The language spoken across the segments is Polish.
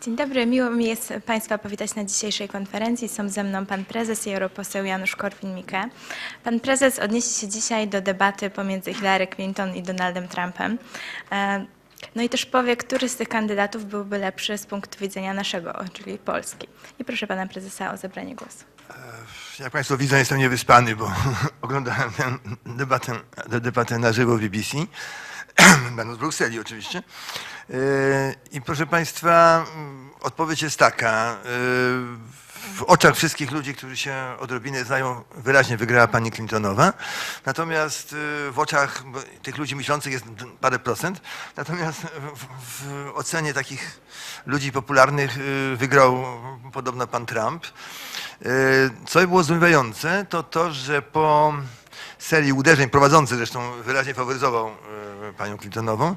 Dzień dobry, miło mi jest Państwa powitać na dzisiejszej konferencji. Są ze mną Pan Prezes i Europoseł Janusz Korwin-Mikke. Pan Prezes odniesie się dzisiaj do debaty pomiędzy Hillary Clinton i Donaldem Trumpem. E, No i też powie, który z tych kandydatów byłby lepszy z punktu widzenia naszego, czyli Polski. I proszę Pana Prezesa o zabranie głosu. Jak Państwo widzą, jestem niewyspany, bo oglądałem tę debatę, tę debatę na żywo w BBC, będąc w Brukseli oczywiście. Yy, I proszę Państwa, mm, odpowiedź jest taka. yy, W oczach wszystkich ludzi, którzy się odrobinę znają, wyraźnie wygrała pani Clintonowa. Natomiast yy, w oczach tych ludzi myślących jest parę procent. Natomiast w, w ocenie takich ludzi popularnych wygrał podobno pan Trump. Co było zdumiewające, to to, że po serii uderzeń prowadzący zresztą wyraźnie faworyzował panią Clintonową.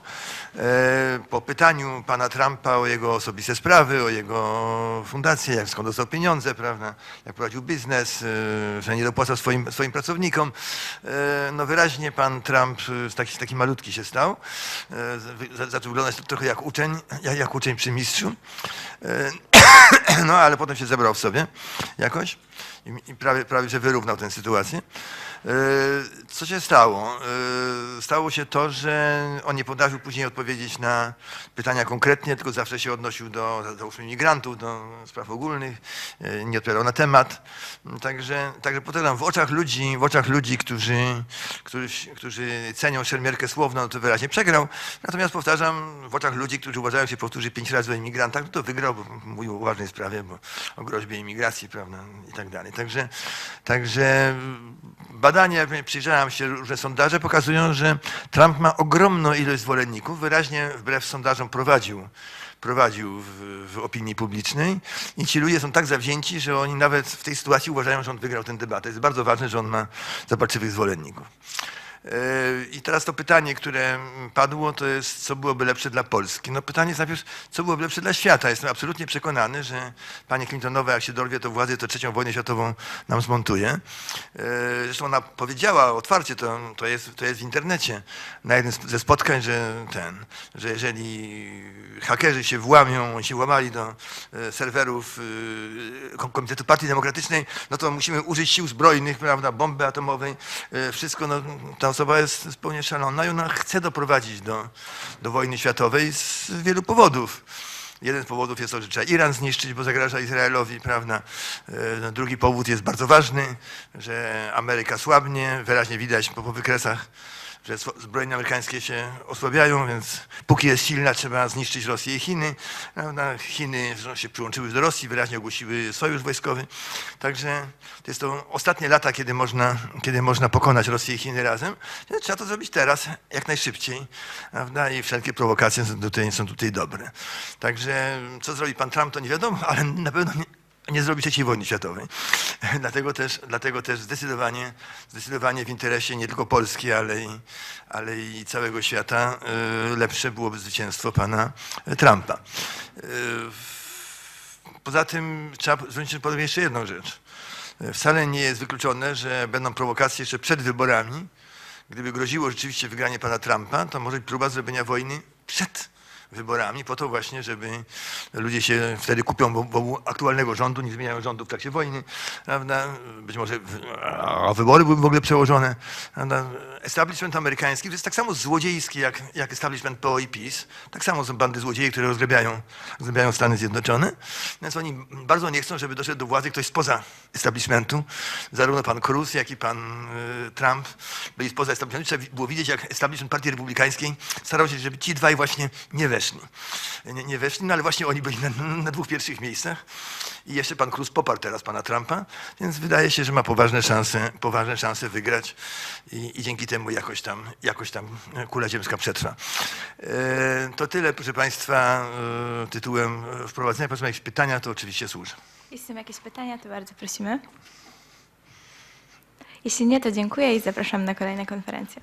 E, Po pytaniu pana Trumpa o jego osobiste sprawy, o jego fundację, jak skąd dostał pieniądze, prawda, jak prowadził biznes, e, że nie dopłacał swoim, swoim pracownikom, e, no wyraźnie pan Trump taki, taki malutki się stał. Zaczął wyglądać trochę jak uczeń, jak, jak uczeń przy mistrzu. No ale potem się zebrał w sobie jakoś i, prawie, prawie że wyrównał tę sytuację. E, Co się stało? E, Stało się to, że on nie potrafił później odpowiedzieć na pytania konkretnie, tylko zawsze się odnosił do załóżmy imigrantów, do spraw ogólnych, nie odpowiadał na temat. Także, także podkreślam, w oczach ludzi, w oczach ludzi którzy, którzy, którzy cenią szermierkę słowną, no to wyraźnie przegrał. Natomiast powtarzam, w oczach ludzi, którzy uważają się powtórzy pięć razy o imigrantach, no to wygrał, bo mówił o ważnej sprawie, bo o groźbie imigracji, prawda, i tak dalej. Także, także badania, przyjrzałem się, różne sondaże pokazują, że Trump ma ogromną ilość zwolenników, wyraźnie wbrew sondażom prowadził prowadził w, w opinii publicznej i ci ludzie są tak zawzięci, że oni nawet w tej sytuacji uważają, że on wygrał tę debatę. Jest bardzo ważne, że on ma zobaczywych zwolenników. Yy, I teraz to pytanie, które padło, to jest, co byłoby lepsze dla Polski. No pytanie jest najpierw, co byłoby lepsze dla świata. Jestem absolutnie przekonany, że pani Clintonowa, jak się dorwie do władzy, to trzecią wojnę światową nam zmontuje. Yy, Zresztą ona powiedziała otwarcie, to, to, jest, to jest w internecie, na jednym ze spotkań, że ten, że jeżeli hakerzy się włamią, się włamali do e, serwerów e, Kom- Komitetu Partii Demokratycznej, no to musimy użyć sił zbrojnych, prawda, bomby atomowej, e, wszystko, no, ta osoba jest zupełnie szalona i ona chce doprowadzić do, do wojny światowej z wielu powodów. Jeden z powodów jest to, że trzeba Iran zniszczyć, bo zagraża Izraelowi, prawda? No, Drugi powód jest bardzo ważny, że Ameryka słabnie, wyraźnie widać po, po wykresach, że zbrojenia amerykańskie się osłabiają, więc póki jest silna, trzeba zniszczyć Rosję i Chiny. Prawda? Chiny się przyłączyły do Rosji, wyraźnie ogłosiły sojusz wojskowy. Także to jest to ostatnie lata, kiedy można, kiedy można pokonać Rosję i Chiny razem. Więc Trzeba to zrobić teraz, jak najszybciej. Prawda? I wszelkie prowokacje są tutaj, są tutaj dobre. Także co zrobi pan Trump, to nie wiadomo, ale na pewno nie, nie zrobi trzeciej wojny światowej. dlatego, też, dlatego też zdecydowanie, zdecydowanie w interesie nie tylko Polski, ale i, ale i całego świata y, lepsze byłoby zwycięstwo pana Trumpa. Y, Poza tym trzeba zwrócić uwagę jeszcze jedną rzecz. Wcale nie jest wykluczone, że będą prowokacje jeszcze przed wyborami. Gdyby groziło rzeczywiście wygranie pana Trumpa, to może być próba zrobienia wojny przed wyborami, po to właśnie, żeby ludzie się wtedy kupią wo- wokół aktualnego rządu, nie zmieniają rządu w trakcie wojny, prawda? Być może a wybory byłyby w ogóle przełożone. Prawda? Establishment amerykański to jest tak samo złodziejski jak, jak establishment PO i PiS. Tak samo są bandy złodziei, które rozgrabiają, rozgrabiają Stany Zjednoczone. Więc oni bardzo nie chcą, żeby doszedł do władzy ktoś spoza establishmentu. Zarówno pan Cruz, jak i pan y, Trump byli spoza establishmentu. Trzeba było widzieć, jak establishment Partii Republikańskiej starał się, żeby ci dwaj właśnie nie weszli. Nie, nie weszli, no ale właśnie oni byli na, na dwóch pierwszych miejscach. I jeszcze pan Cruz poparł teraz pana Trumpa, więc wydaje się, że ma poważne szanse, poważne szanse wygrać i, i dzięki temu jakoś tam, jakoś tam kula ziemska przetrwa. E, to tyle, proszę państwa, e, tytułem e, wprowadzenia. Proszę jakieś pytania, to oczywiście służę. Jeśli są jakieś pytania, to bardzo prosimy. Jeśli nie, to dziękuję i zapraszam na kolejne konferencje.